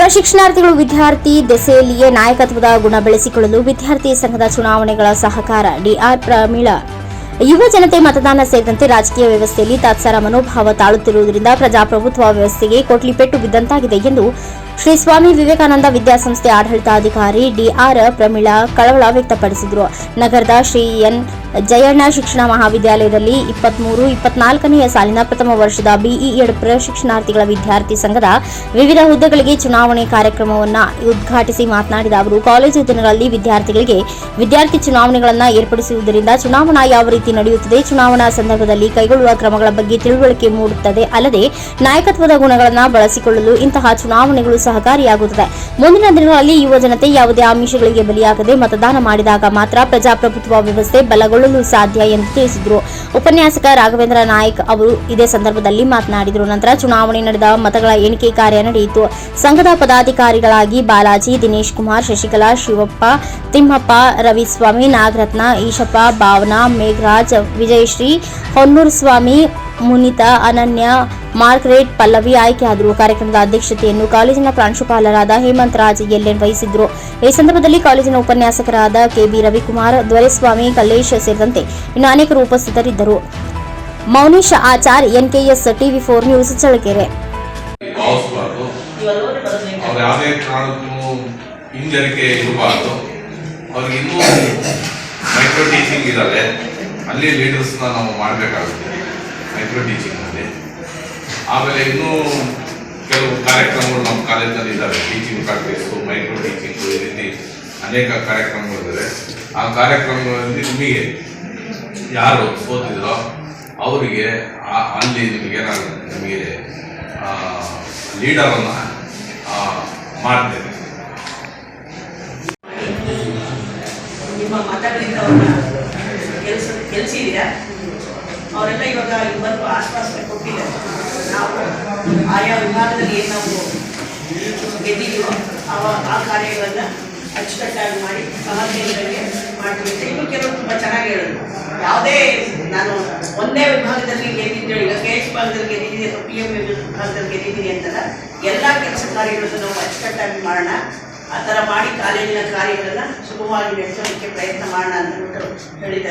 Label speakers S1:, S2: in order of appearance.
S1: ಪ್ರಶಿಕ್ಷಣಾರ್ಥಿಗಳು ವಿದ್ಯಾರ್ಥಿ ದೆಸೆಯಲ್ಲಿಯೇ ನಾಯಕತ್ವದ ಗುಣ ಬೆಳೆಸಿಕೊಳ್ಳಲು ವಿದ್ಯಾರ್ಥಿ ಸಂಘದ ಚುನಾವಣೆಗಳ ಸಹಕಾರ ಡಿಆರ್ ಪ್ರಮೀಳ. ಯುವ ಜನತೆ ಮತದಾನ ಸೇರಿದಂತೆ ರಾಜಕೀಯ ವ್ಯವಸ್ಥೆಯಲ್ಲಿ ತಾತ್ಸಾರ ಮನೋಭಾವ ತಾಳುತ್ತಿರುವುದರಿಂದ ಪ್ರಜಾಪ್ರಭುತ್ವ ವ್ಯವಸ್ಥೆಗೆ ಕೊಟ್ಲಿಪೆಟ್ಟು ಬಿದ್ದಂತಾಗಿದೆ ಎಂದು ಶ್ರೀ ಸ್ವಾಮಿ ವಿವೇಕಾನಂದ ವಿದ್ಯಾಸಂಸ್ಥೆ ಆಡಳಿತಾಧಿಕಾರಿ ಡಿಆರ್ ಪ್ರಮೀಳಾ ಕಳವಳ ವ್ಯಕ್ತಪಡಿಸಿದರು. ನಗರದ ಶ್ರೀ ಎನ್. ಜಯಣ್ಣ ಶಿಕ್ಷಣ ಮಹಾವಿದ್ಯಾಲಯದಲ್ಲಿ ಇಪ್ಪತ್ಮೂರು, ಇಪ್ಪತ್ನಾಲ್ಕನೆಯ ಸಾಲಿನ ಪ್ರಥಮ ವರ್ಷದ ಬಿಇಎಡ್ ಪ್ರಶಿಕ್ಷಣಾರ್ಥಿಗಳ ವಿದ್ಯಾರ್ಥಿ ಸಂಘದ ವಿವಿಧ ಹುದ್ದೆಗಳಿಗೆ ಚುನಾವಣೆ ಕಾರ್ಯಕ್ರಮವನ್ನು ಉದ್ಘಾಟಿಸಿ ಮಾತನಾಡಿದ ಅವರು, ಕಾಲೇಜು ದಿನಗಳಲ್ಲಿ ವಿದ್ಯಾರ್ಥಿಗಳಿಗೆ ವಿದ್ಯಾರ್ಥಿ ಚುನಾವಣೆಗಳನ್ನು ಏರ್ಪಡಿಸುವುದರಿಂದ ಚುನಾವಣಾ ಯಾವ ರೀತಿ ನಡೆಯುತ್ತದೆ, ಚುನಾವಣಾ ಸಂದರ್ಭದಲ್ಲಿ ಕೈಗೊಳ್ಳುವ ಕ್ರಮಗಳ ಬಗ್ಗೆ ತಿಳುವಳಿಕೆ ಮೂಡುತ್ತದೆ ಅಲ್ಲದೆ ನಾಯಕತ್ವದ ಗುಣಗಳನ್ನು ಬಳಸಿಕೊಳ್ಳಲು ಇಂತಹ ಚುನಾವಣೆಗಳು ಸಹಕಾರಿಯಾಗುತ್ತದೆ. ಮುಂದಿನ ದಿನಗಳಲ್ಲಿ ಯುವ ಜನತೆ ಯಾವುದೇ ಆಮಿಷಗಳಿಗೆ ಬಲಿಯಾಗದೆ ಮತದಾನ ಮಾಡಿದಾಗ ಮಾತ್ರ ಪ್ರಜಾಪ್ರಭುತ್ವ ವ್ಯವಸ್ಥೆ ಬಲಗೊಳ್ಳಲು ಸಾಧ್ಯ ಎಂದು ತಿಳಿಸಿದರು. ಉಪನ್ಯಾಸಕ ರಾಘವೇಂದ್ರ ನಾಯಕ್ ಅವರು ಇದೇ ಸಂದರ್ಭದಲ್ಲಿ ಮಾತನಾಡಿದರು. ನಂತರ ಚುನಾವಣೆ ನಡೆದ ಮತಗಳ ಎಣಿಕೆ ಕಾರ್ಯ ನಡೆಯಿತು. ಸಂಘದ ಪದಾಧಿಕಾರಿಗಳಾಗಿ ಬಾಲಾಜಿ, ದಿನೇಶ್ ಕುಮಾರ್, ಶಶಿಕಲಾ, ಶಿವಪ್ಪ, ತಿಮ್ಮಪ್ಪ, ರವಿಸ್ವಾಮಿ, ನಾಗರತ್ನ, ಈಶಪ್ಪ, ಭಾವನಾ, ಮೇಘರಾಜ್, ವಿಜಯಶ್ರೀ ಹೊನ್ನೂರ್ ಸ್ವಾಮಿ ಮುನಿತಾ, ಅನನ್ಯ ಮಾರ್ಗರೇಟ್ ಪಲ್ಲವಿ ಆಯ್ಕೆಯಾದರು ಕಾರ್ಯಕ್ರಮದ ಅಧ್ಯಕ್ಷತೆಯನ್ನು ಕಾಲೇಜಿನ ಪ್ರಾಂಶುಪಾಲರಾದ ಹೇಮಂತ್ ರಾಜ್ ಎಲ್ಎನ್ ವಹಿಸಿದ್ರು. ಈ ಸಂದರ್ಭದಲ್ಲಿ ಕಾಲೇಜಿನ ಉಪನ್ಯಾಸಕರಾದ ಕೆಬಿ ರವಿಕುಮಾರ್ ದೊರೆಸ್ವಾಮಿ ಕಲ್ಲೇಶ್ ಸೇರಿದಂತೆ ಇನ್ನು ಅನೇಕರು ಉಪಸ್ಥಿತರಿದ್ದರು. Mounesh Achar, NKS TV four news
S2: ಇನ್ನೂ ಮೈಕ್ರೋ ಟೀಚಿಂಗ್ ಇದ್ದಾವೆ ಅಲ್ಲಿ ಲೀಡರ್ಸ್ನ ನಾವು ಮಾಡಬೇಕಾಗುತ್ತೆ ಮೈಕ್ರೋ ಟೀಚಿಂಗ್ನಲ್ಲಿ. ಆಮೇಲೆ ಇನ್ನೂ ಕೆಲವು ಕಾರ್ಯಕ್ರಮಗಳು ನಮ್ಮ ಕಾಲೇಜಲ್ಲಿ ಇದ್ದಾವೆ. ಟೀಚಿಂಗ್ ಪ್ರಾಕ್ಟೀಸು ಮೈಕ್ರೋ ಟೀಚಿಂಗು ಈ ರೀತಿ ಅನೇಕ ಕಾರ್ಯಕ್ರಮಗಳಿದ್ದಾವೆ ಆ ಕಾರ್ಯಕ್ರಮಗಳಲ್ಲಿ ನಿಮಗೆ ಯಾರು ಓದಿದ್ರೋ ಅವರಿಗೆ ಅಲ್ಲಿ ನಿಮಗೆ ಏನಾಗುತ್ತೆ ನಿಮಗೆ ಲೀಡರನ್ನು
S3: ಮಾಡ್ತೇನೆ. ಅವ್ರನ್ನ ಕೆಲಸ ಇದೆಯಾ ಅವರೆಲ್ಲ ಇವಾಗ ಇವತ್ತು ಆಶ್ವಾಸನೆ ಕೊಟ್ಟಿದ್ದಾರೆ. ನಾವು ಆಯಾ ವಿಭಾಗದಲ್ಲಿ ಏನು ನಾವು ಗೆದ್ದಿದ್ದೀವೋ ಅವ ಆ ಕಾರ್ಯಗಳನ್ನು ಅಚ್ಚುಕಟ್ಟಾಗಿ ಮಾಡಿ ಸಮಸ್ಯೆಗಳಿಗೆ ಮಾಡ್ತೀವಿ ಇನ್ನು ಕೆಲವರು ತುಂಬ ಚೆನ್ನಾಗಿ ಹೇಳಿದ್ರು. ಯಾವುದೇ ನಾನು ಒಂದೇ ವಿಭಾಗದಲ್ಲಿ ಗೆದ್ದಿದ್ದೇವೆ ಈಗ ಕೆ ಎಚ್ ವಿಭಾಗದಲ್ಲಿ ಗೆದ್ದಿದ್ದೀನಿ ಅಥವಾ ಪಿ ಎಂ ವಿಭಾಗದಲ್ಲಿ ಗೆದ್ದಿದ್ದೀನಿ ಅಂತಲ್ಲ, ಎಲ್ಲ ಕೆಲಸ ಕಾರ್ಯಗಳನ್ನು ನಾವು ಅಚ್ಚುಕಟ್ಟಾಗಿ ಮಾಡೋಣ. ಆ ಥರ ಮಾಡಿ ಕಾಲೇಜಿನ ಕಾರ್ಯಗಳನ್ನು ಸುಗಮವಾಗಿ ನಡೆಸೋದಕ್ಕೆ ಪ್ರಯತ್ನ ಮಾಡೋಣ ಅಂತ ಹೇಳಿದ್ದಾರೆ